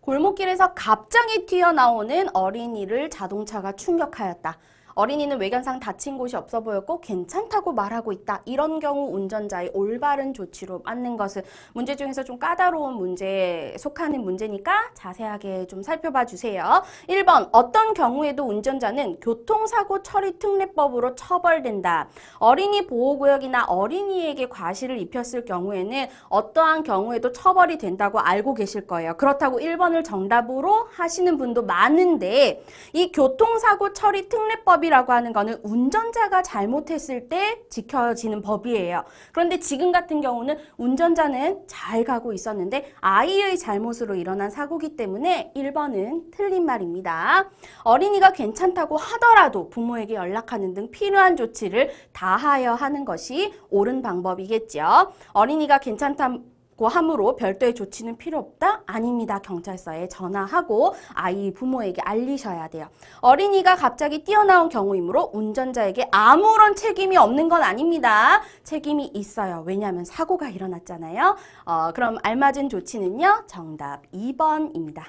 골목길에서 갑자기 튀어나오는 어린이를 자동차가 충격하였다. 어린이는 외관상 다친 곳이 없어 보였고 괜찮다고 말하고 있다. 이런 경우 운전자의 올바른 조치로 맞는 것은 문제 중에서 좀 까다로운 문제에 속하는 문제니까 자세하게 좀 살펴봐 주세요. 1번 어떤 경우에도 운전자는 교통사고 처리 특례법으로 처벌된다. 어린이 보호구역이나 어린이에게 과실을 입혔을 경우에는 어떠한 경우에도 처벌이 된다고 알고 계실 거예요. 그렇다고 1번을 정답으로 하시는 분도 많은데 이 교통사고 처리 특례 법이라고 하는 거는 운전자가 잘못했을 때 지켜지는 법이에요. 그런데 지금 같은 경우는 운전자는 잘 가고 있었는데 아이의 잘못으로 일어난 사고기 때문에 1번은 틀린 말입니다. 어린이가 괜찮다고 하더라도 부모에게 연락하는 등 필요한 조치를 다하여 하는 것이 옳은 방법이겠죠. 어린이가 괜찮다 고 함으로 별도의 조치는 필요 없다? 아닙니다. 경찰서에 전화하고 아이 부모에게 알리셔야 돼요. 어린이가 갑자기 뛰어나온 경우이므로 운전자에게 아무런 책임이 없는 건 아닙니다. 책임이 있어요. 왜냐하면 사고가 일어났잖아요. 어, 그럼 알맞은 조치는요. 정답 2번입니다.